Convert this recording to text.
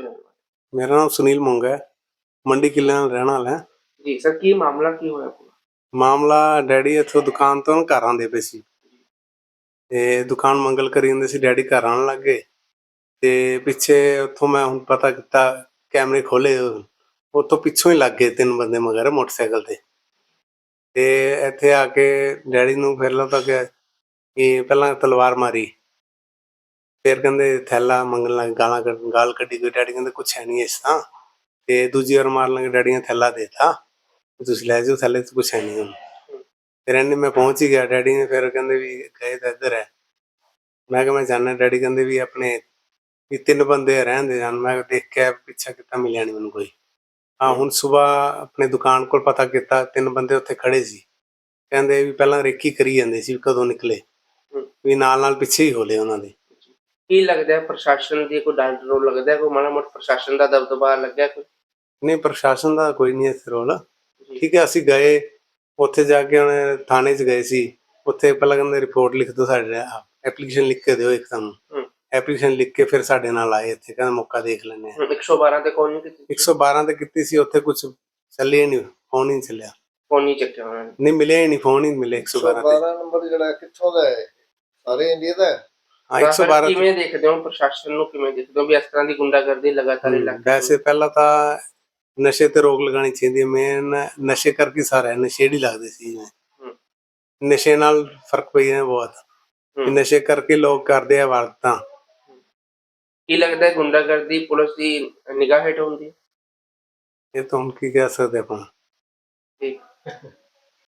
ਕਿੱਥੋਂ ਦੇ ਰਹਿਣ ਵਾਲੇ ਮੇਰਾ ਨਾਮ ਸੁਨੀਲ ਮੁੰਗਾ ਹੈ ਮੰਡੀ ਕਿੱਲਿਆਂ ਨਾਲ ਰਹਿਣ ਵਾਲਾ ਹਾਂ। ਜੀ ਸਰ ਕੀ ਮਾਮਲਾ ਕੀ ਹੋਇਆ ਪੂਰਾ ਮਾਮਲਾ ਡੈਡੀ ਇੱਥੋਂ ਦੁਕਾਨ ਤੋਂ ਘਰ ਆਉਂਦੇ ਪਏ ਸੀ ਤੇ ਦੁਕਾਨ ਮੰਗਲ ਕਰੀ ਜਾਂਦੇ ਸੀ ਡੈਡੀ ਘਰ ਆਉਣ ਲੱਗੇ ਤੇ ਪਿੱਛੇ ਉੱਥੋਂ ਮੈਂ ਹੁਣ ਪਤਾ ਕੀਤਾ ਕੈਮਰੇ ਖੋਲੇ ਉੱਥੋਂ ਪਿੱਛੋਂ ਹੀ ਲੱਗ ਗਏ ਤਿੰਨ ਬੰਦੇ ਮਗਰ ਮੋਟਰਸਾਈਕਲ ਤੇ ਤੇ ਇੱਥੇ ਆ ਕੇ ਡੈਡੀ ਨੂੰ ਫਿਰ ਲੱਗਾ ਕਿ ਕਿ ਪਹਿਲਾਂ ਤਲਵਾਰ ਮਾਰੀ ਫਿਰ ਕਹਿੰਦੇ ਥੈਲਾ ਮੰਗਣ ਲੱਗ ਗਾਲਾਂ ਕੱਢ ਗਾਲ ਕੱਢੀ ਕੋਈ ਡੈਡੀ ਕਹਿੰਦੇ ਕੁਛ ਹੈ ਨਹੀਂ ਇਸ ਤਾਂ ਤੇ ਦੂਜੀ ਵਾਰ ਮਾਰਨ ਲੱਗੇ ਡੈਡੀ ਨੇ ਥੈਲਾ ਦੇਤਾ। ਤੁਸੀਂ ਲੈ ਜਾਓ ਥੱਲੇ ਤੇ ਕੁਛ ਹੈ ਨਹੀਂ ਹੁਣ। ਫਿਰ ਇਹਨੇ ਮੈਂ ਪਹੁੰਚ ਹੀ ਗਿਆ ਡੈਡੀ ਨੇ ਫਿਰ ਕਹਿੰਦੇ ਵੀ ਗਏ ਤਾਂ ਇੱਧਰ ਹੈ। ਮੈਂ ਕਿਹਾ ਮੈਂ ਜਾਣਾ ਡੈਡੀ ਕਹਿੰਦੇ ਵੀ ਆਪਣੇ ਵੀ ਤਿੰਨ ਬੰਦੇ ਰਹਿੰਦੇ ਜਾਨ ਮੈਂ ਦੇਖ ਕੇ ਪਿੱਛਾ ਕੀਤਾ ਮਿਲਿਆ ਨਹੀਂ ਮੈਨੂੰ ਕੋਈ। ਹਾਂ ਹੁਣ ਸਵੇਰ ਆਪਣੇ ਦੁਕਾਨ ਕੋਲ ਪਤਾ ਕੀਤਾ ਤਿੰਨ ਬੰਦੇ ਉੱਥੇ ਖੜੇ ਸੀ। ਕਹਿੰਦੇ ਵੀ ਪਹਿਲਾਂ ਰੇਕੀ ਕਰੀ ਜਾਂਦੇ ਸੀ ਕਦੋਂ ਨਿਕਲੇ। ਵੀ ਨਾਲ ਨਾਲ ਪਿੱਛੇ ਹੀ ਹੋਲੇ ਉਹਨਾਂ ਦੇ। ਕੀ ਲੱਗਦਾ ਹੈ ਪ੍ਰਸ਼ਾਸਨ ਦੀ ਕੋਈ ਡਾਂਟ ਰੋਲ ਲੱਗਦਾ ਹੈ ਕੋਈ ਮਾੜਾ ਮੋਟਾ ਪ੍ਰਸ਼ਾਸਨ ਦਾ ਦਬਦਬਾ ਲੱਗਿਆ ਕੋਈ? ਨਹੀਂ ਪ੍ਰਸ਼ਾਸਨ ਦਾ ਕੋਈ ਨਹੀਂ ਇਸ ਰੋਲ। ਠੀਕ ਹੈ ਅਸੀਂ ਗਏ ਉੱਥੇ ਜਾ ਕੇ ਉਹਨੇ ਥਾਣੇ 'ਚ ਗਏ ਸੀ। ਉੱਥੇ ਪਹਿਲਾਂ ਕਹਿੰਦੇ ਰਿਪੋਰਟ ਲਿਖ ਦਿਓ ਸਾਡੇ ਐਪਲੀਕੇਸ਼ਨ ਲਿਖ ਕੇ ਦਿਓ ਇੱਕ ਹਮ। ਐਪਲੀਕੇਸ਼ਨ ਲਿਖ ਕੇ ਫਿਰ ਸਾਡੇ ਨਾਲ ਆਏ ਇੱਥੇ ਕਹਿੰਦੇ ਮੌਕਾ ਦੇਖ ਲੈਂਦੇ ਆ ਹੁਣ 112 ਤੇ ਕੌਣ ਨਹੀਂ ਕੀਤੀ 112 ਤੇ ਕੀਤੀ ਸੀ ਉੱਥੇ ਕੁਝ ਚੱਲੇ ਨਹੀਂ ਫੋਨ ਹੀ ਨਹੀਂ ਚੱਲਿਆ। ਫੋਨ ਨਹੀਂ ਚੱਕਿਆ ਉਹਨਾਂ ਨੇ। ਨਹੀਂ ਮਿਲਿਆ ਹੀ ਨਹੀਂ ਫੋਨ ਹੀ ਨਹੀਂ ਮਿਲਿਆ 112 ਤੇ। 12 ਨੰਬਰ ਜਿਹੜਾ ਕਿੱਥੋਂ ਦਾ ਹੈ? ਸਾਰੇ ਇੰਡੀਆ ਦਾ ਹੈ? ਹਾਂ ਤਾਂ ਫਿਰ 112 ਤੇ ਕਿਵੇਂ ਦੇਖਦੇ ਹੋ ਪ੍ਰਸ਼ਾਸਨ ਨੂੰ ਕਿਵੇਂ ਦੇਖਦੇ ਹੋ ਵੀ ਇਸ ਤਰ੍ਹਾਂ ਦੀ ਗੁੰਡਾਗਰਦੀ ਲਗਾਤਾਰ ਇਲਾਕੇ ਵੈਸੇ ਪਹਿਲਾਂ ਤਾਂ ਨਸ਼ੇ ਤੇ ਰੋਕ ਲਗਾਉਣੀ ਚਾਹੀਦੀ ਹੈ ਮੇਨ ਨਸ਼ੇ ਕਰਕੇ ਸਾਰਾ ਨਸ਼ੇੜੀ ਲੱਗਦੇ ਸੀ ਜਿਵੇਂ। ਨਸ਼ੇ ਨਾਲ ਫ਼ਰਕ ਪਈ ਹੈ। ਬਹੁਤ। ਨਸ਼ੇ ਕਰਕੇ ਲੋਕ ਕਰਦੇ ਆ ਵਾਰਤਾਂ ਕੀ ਲੱਗਦਾ ਹੈ ਗੁੰਡਾਗਰਦੀ ਪੁਲਿਸ ਦੀ ਨਿਗਾਹ ਹੇਠ ਹੁੰਦੀ ਹੈ? ਇਹ ਤਾਂ ਹੁਣ ਕੀ ਕਹਿ ਸਕਦੇ ਆਪਾਂ। ਠੀਕ।